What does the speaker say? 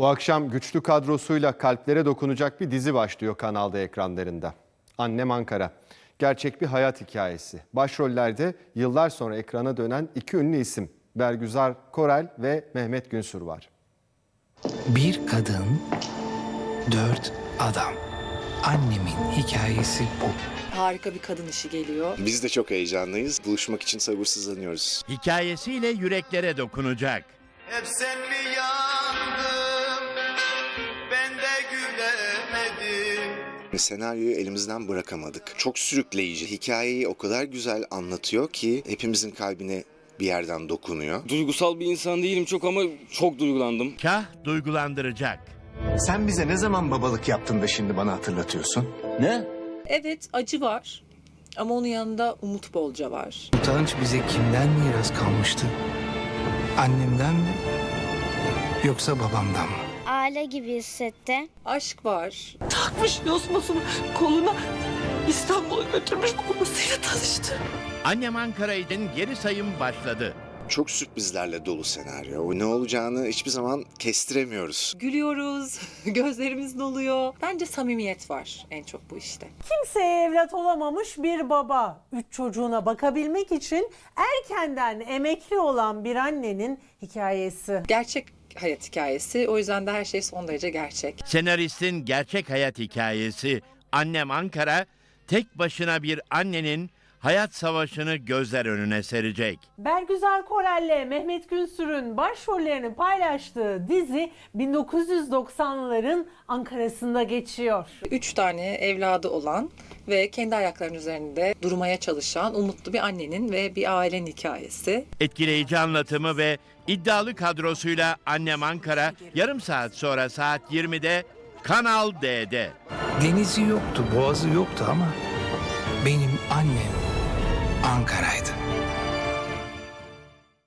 Bu akşam güçlü kadrosuyla kalplere dokunacak bir dizi başlıyor kanalda ekranlarında. Annem Ankara. Gerçek bir hayat hikayesi. Başrollerde yıllar sonra ekrana dönen iki ünlü isim. Bergüzar Korel ve Mehmet Günsür var. Bir kadın, dört adam. Annemin hikayesi bu. Harika bir kadın işi geliyor. Biz de çok heyecanlıyız. Buluşmak için sabırsızlanıyoruz. Hikayesiyle yüreklere dokunacak. Hep sen mi yandın Senaryoyu elimizden bırakamadık. Çok sürükleyici. Hikayeyi o kadar güzel anlatıyor ki hepimizin kalbine bir yerden dokunuyor. Duygusal bir insan değilim çok ama çok duygulandım. Kah duygulandıracak. Sen bize ne zaman babalık yaptın da şimdi bana hatırlatıyorsun? Ne? Evet acı var ama onun yanında umut bolca var. Utanç bize kimden miras kalmıştı? Annemden mi? Yoksa babamdan mı? Aile gibi hissetti. Aşk var. takmış yosmasını koluna İstanbul'a götürmüş babasıyla tanıştı. Annem Ankara için geri sayım başladı. Çok sürprizlerle dolu senaryo. O ne olacağını hiçbir zaman kestiremiyoruz. Gülüyoruz, gözlerimiz doluyor. Bence samimiyet var en çok bu işte. Kimseye evlat olamamış bir baba, üç çocuğuna bakabilmek için erkenden emekli olan bir annenin hikayesi. Gerçek hayat hikayesi. O yüzden de her şey son derece gerçek. Senaristin gerçek hayat hikayesi Annem Ankara tek başına bir annenin hayat savaşını gözler önüne serecek. Bergüzar Korel'le Mehmet Günsür'ün başrollerini paylaştığı dizi 1990'ların Ankara'sında geçiyor. Üç tane evladı olan ve kendi ayaklarının üzerinde durmaya çalışan umutlu bir annenin ve bir ailenin hikayesi. Etkileyici anlatımı ve iddialı kadrosuyla Annem Ankara yarım saat sonra saat 20'de Kanal D'de. Denizi yoktu, boğazı yoktu ama benim annem Ankara'ydı.